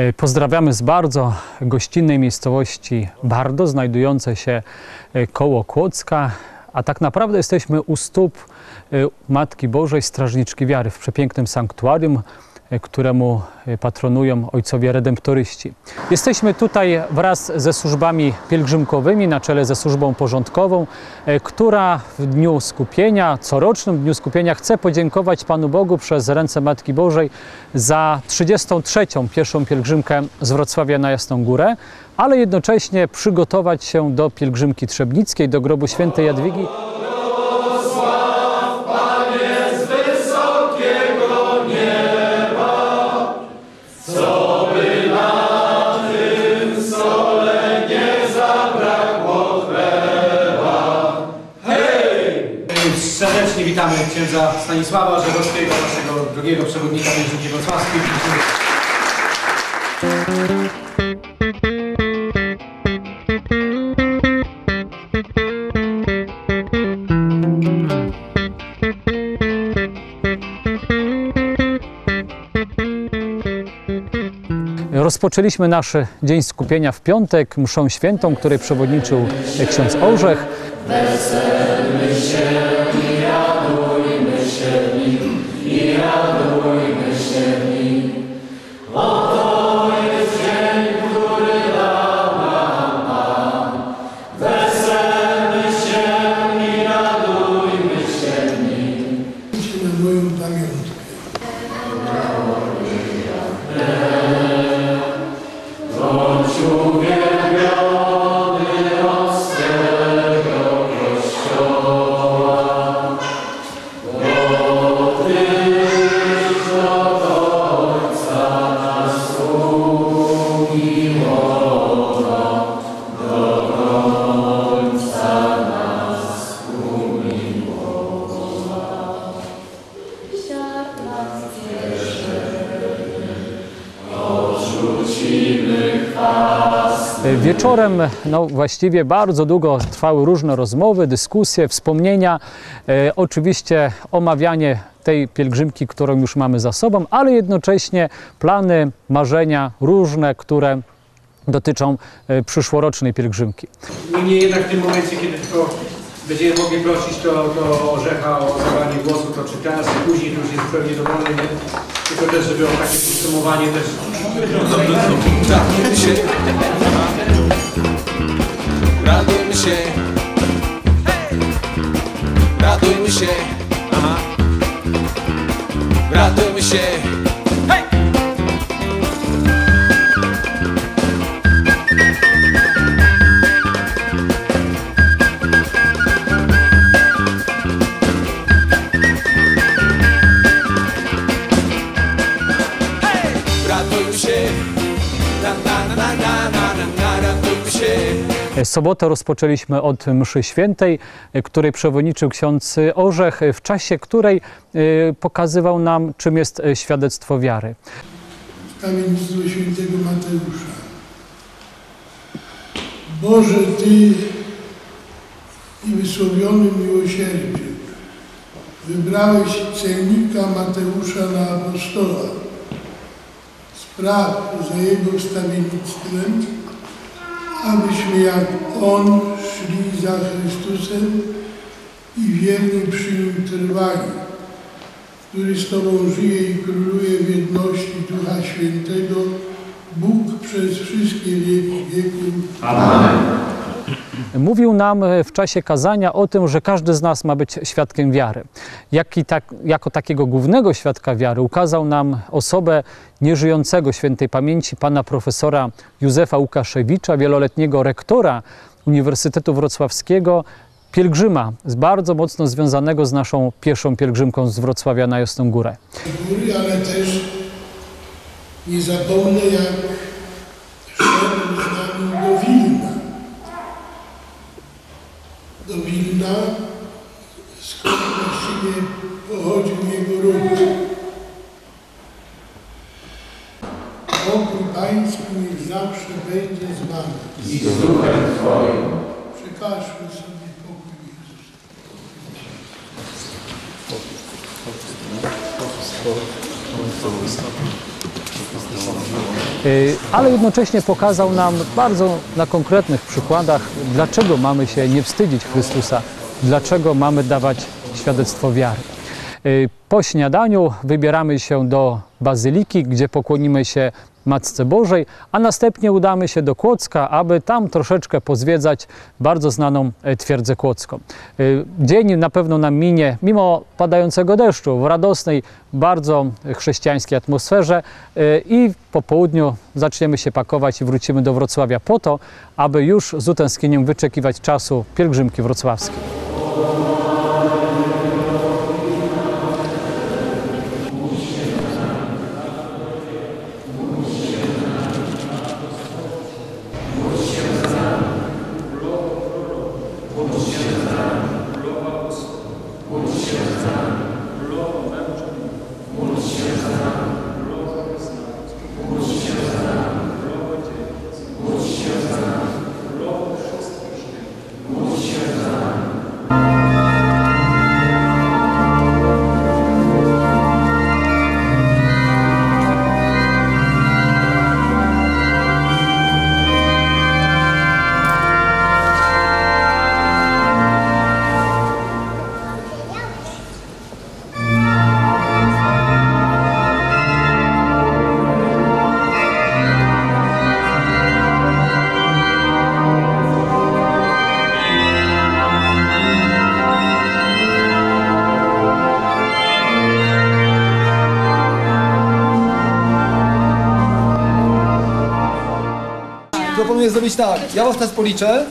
E, Pozdrawiamy z bardzo gościnnej miejscowości Bardo, znajdującej się e, koło Kłodzka, a tak naprawdę jesteśmy u stóp e, Matki Bożej Strażniczki Wiary w przepięknym sanktuarium, któremu e, patronują ojcowie redemptoryści. Jesteśmy tutaj wraz ze służbami pielgrzymkowymi, na czele ze służbą porządkową, e, która w dniu skupienia, corocznym dniu skupienia chce podziękować Panu Bogu przez ręce Matki Bożej za 33. pierwszą pielgrzymkę z Wrocławia na Jasną Górę, ale jednocześnie przygotować się do pielgrzymki trzebnickiej, do grobu świętej Jadwigi. Księdza Stanisława Żegowskiego, naszego drugiego przewodnika pielgrzymki wrocławskiej. Rozpoczęliśmy nasz dzień skupienia w piątek mszą świętą, której przewodniczył ksiądz Orzech. na Wieczorem, no właściwie bardzo długo trwały różne rozmowy, dyskusje, wspomnienia, e, oczywiście omawianie tej pielgrzymki, którą już mamy za sobą, ale jednocześnie plany, marzenia różne, które dotyczą e, przyszłorocznej pielgrzymki. Niemniej jednak w tym momencie, kiedy tylko będziemy mogli prosić to, to Orzecha o zabranie głosu, to czy teraz, czy później, to już jest zupełnie dowolny, nie? tylko też, żeby o takie podsumowanie też... Się Radujmy się. Radujmy się. Aha. Radujmy się Sobotę rozpoczęliśmy od mszy świętej, której przewodniczył ksiądz Orzech, w czasie której e, pokazywał nam, czym jest świadectwo wiary. Stawiennictwo świętego Mateusza. Boże, Ty i wysłowiony miłosierdzie wybrałeś celnika Mateusza na apostoła. Spraw za jego wstawiennictwem, abyśmy jak On szli za Chrystusem i wiernie przy Nim trwali, który z Tobą żyje i króluje w jedności Ducha Świętego, Bóg przez wszystkie wieki wieków. Mówił nam e, w czasie kazania o tym, że każdy z nas ma być świadkiem wiary. Tak, jako takiego głównego świadka wiary ukazał nam osobę nieżyjącego świętej pamięci pana profesora Józefa Łukaszewicza, wieloletniego rektora Uniwersytetu Wrocławskiego, pielgrzyma, bardzo mocno związanego z naszą pierwszą pielgrzymką z Wrocławia na Jasną Górę. ale też nie zapomnę, jak skąd pochodził jego ród. Pokój Pański niech zawsze będzie z Wami. I z duchem Twoim. Przekażmy sobie pokój Jezusa. Y, ale jednocześnie pokazał nam bardzo na konkretnych przykładach, dlaczego mamy się nie wstydzić Chrystusa, dlaczego mamy dawać świadectwo wiary. Y, Po śniadaniu wybieramy się do Bazyliki, gdzie pokłonimy się Matce Bożej, a następnie udamy się do Kłodzka, aby tam troszeczkę pozwiedzać bardzo znaną e, twierdzę kłodzką. Y, Dzień na pewno nam minie, mimo padającego deszczu, w radosnej, bardzo chrześcijańskiej atmosferze y, i po południu zaczniemy się pakować i wrócimy do Wrocławia po to, aby już z utęsknieniem wyczekiwać czasu pielgrzymki wrocławskiej. Proponuję zrobić tak, ja was teraz policzę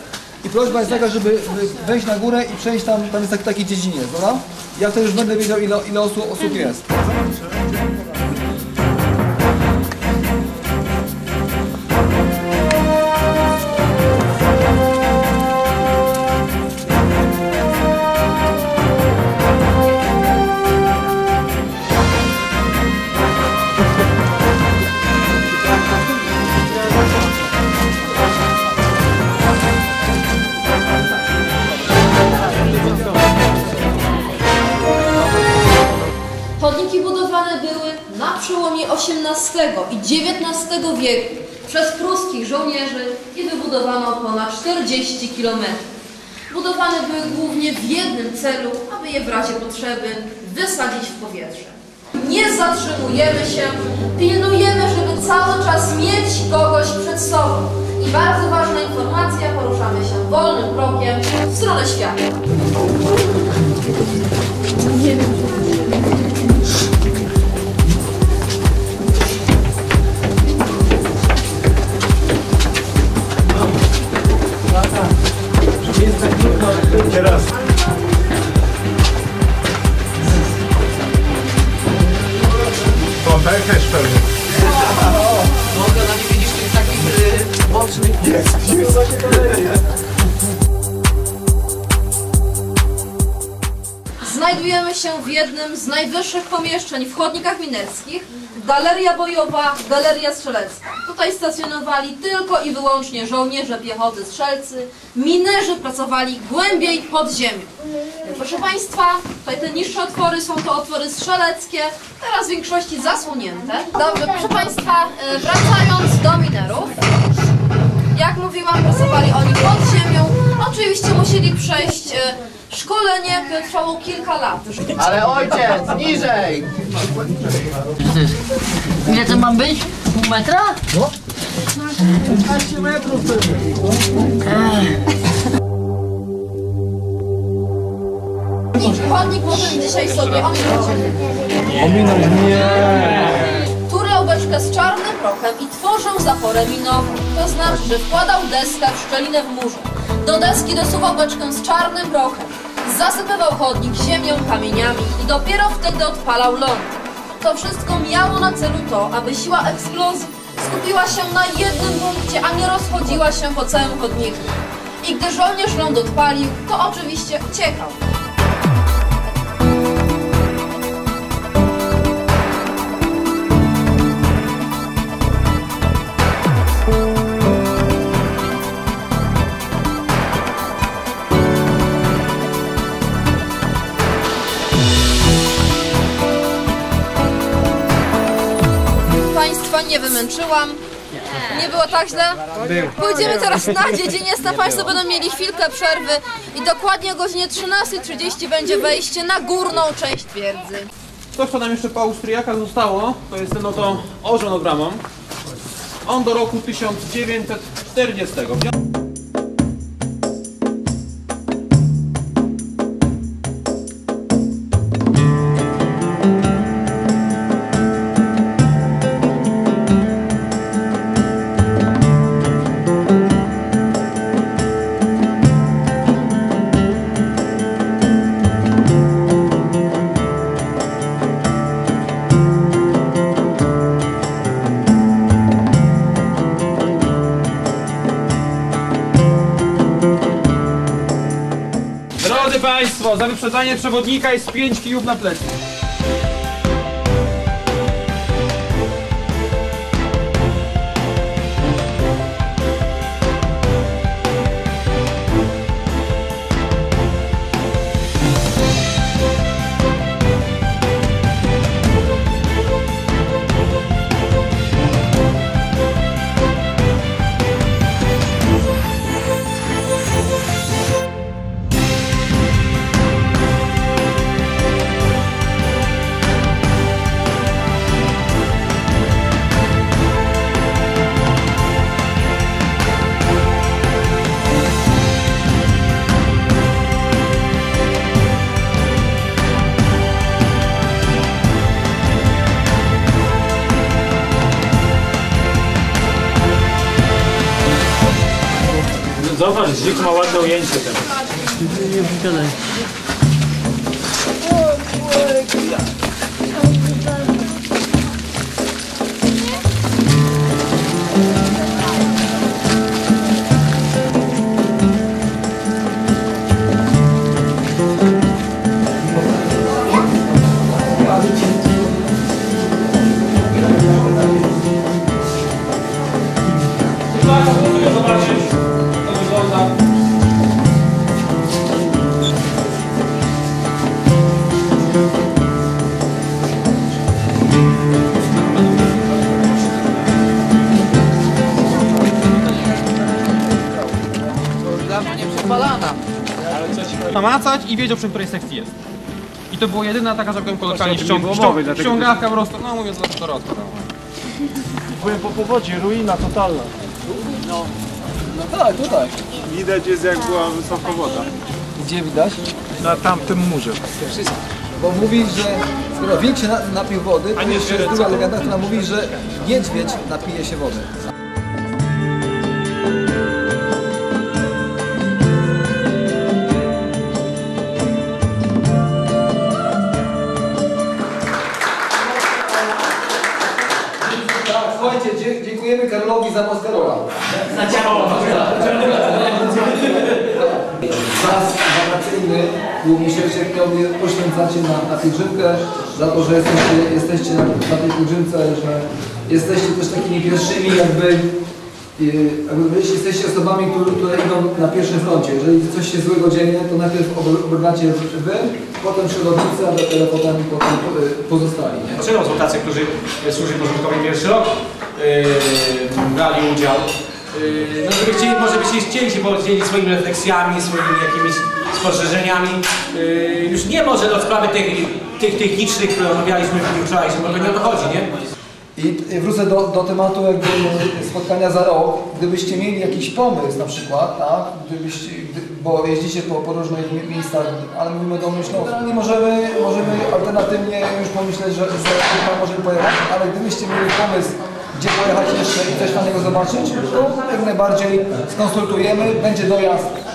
i prośba jest taka, żeby wejść na górę i przejść tam, tam jest taki, taki dziedziniec, dobra? Ja wtedy już będę wiedział ile, ile osób, osób jest. Wieku przez pruskich żołnierzy i wybudowano ponad 40 km. Budowane były głównie w jednym celu, aby je w razie potrzeby wysadzić w powietrze. Nie zatrzymujemy się, pilnujemy, żeby cały czas mieć kogoś przed sobą. I bardzo ważna informacja, poruszamy się wolnym krokiem w stronę światła. Znajdujemy pomieszczeń w chodnikach minerskich. Galeria bojowa, galeria strzelecka. Tutaj stacjonowali tylko i wyłącznie żołnierze piechoty strzelcy. Minerzy pracowali głębiej pod ziemią. Proszę Państwa, tutaj te niższe otwory są to otwory strzeleckie, teraz w większości zasłonięte. Dobrze, proszę Państwa, e, wracając do minerów. Jak mówiłam, pracowali oni pod ziemią. Oczywiście musieli przejść e, szkolenie, które trwało kilka lat. Ale ojciec, niżej! Ile to mam być? Pół metra? No. 15 metrów Chodnik, chodnik możemy dzisiaj sobie ominąć. Turlał beczkę z czarnym prochem i tworzył zaporę minową. To znaczy, że wkładał deskę w szczelinę w murze. Do deski dosuwał beczkę z czarnym prochem. Zasypywał chodnik ziemią, kamieniami i dopiero wtedy odpalał ląd. To wszystko miało na celu to, aby siła eksplozji skupiła się na jednym punkcie, a nie rozchodziła się po całym chodniku. I gdy żołnierz ląd odpalił, to oczywiście uciekał. Nie wymęczyłam. Nie było tak źle? Pójdziemy teraz na dziedziniec, a Państwo będą mieli chwilkę przerwy i dokładnie o godzinie 13.30 będzie wejście na górną część twierdzy. To, co nam jeszcze po Austriakach zostało, to jest ten oto ożonogramą. On do roku 1940. Państwo, za wyprzedzanie przewodnika jest 5 kijów na plecy. Zobacz, Zik ma ładne ujęcie teraz. Zobaczyć, i wiedział, przy której sekcji jest. I to była jedyna taka, że powiem kolokwialnie, Właśnie o tym nie ściąg, było mowy, ściąg, dlatego- ściągawka po prostu, no mówiąc do. No. Byłem po powodzi, ruina totalna. No tak, tutaj. Widać jest jak była wysoka woda. Gdzie widać? Na tamtym murze. Bo mówi, że skoro wilk się na, napił wody, to A nie jeszcze jest druga legenda, która mówi, że niedźwiedź napije się wody. Dziękujemy Karolowi za Mascarola. Czas wakacyjny głównie sierpniowy poświęcacie na, na pielgrzymkę, za to, że jesteście, jesteście na, na tej pielgrzymce, że jesteście też takimi pierwszymi jakby, e, jakby wy jesteście osobami, które, idą na pierwszym froncie. Jeżeli coś się złego dzieje, to najpierw ob- obroniacie wy, potem środowice, a potem, potem e, pozostali. Nie? Dlaczego są tacy, którzy w służbie porządkowej pierwszy rok yy, brali udział? Yy, no żeby chcieli, może by się chcieli się podzielić swoimi refleksjami, swoimi jakimiś spostrzeżeniami. Yy, już nie może od sprawy tych, tych technicznych, które omawialiśmy w dniu wczorajszym, bo to nie o to chodzi, nie? I wrócę do, do tematu jakby spotkania za rok. Gdybyście mieli jakiś pomysł na przykład, tak? Gdybyście, gdy, bo jeździcie po, po różnych mi- miejscach, ale mówimy o Dolnym Śląsku. Nie możemy, możemy alternatywnie już pomyśleć, że, że możemy pojechać, ale gdybyście mieli pomysł, gdzie pojechać jeszcze i coś fajnego zobaczyć, to jak najbardziej skonsultujemy, będzie dojazd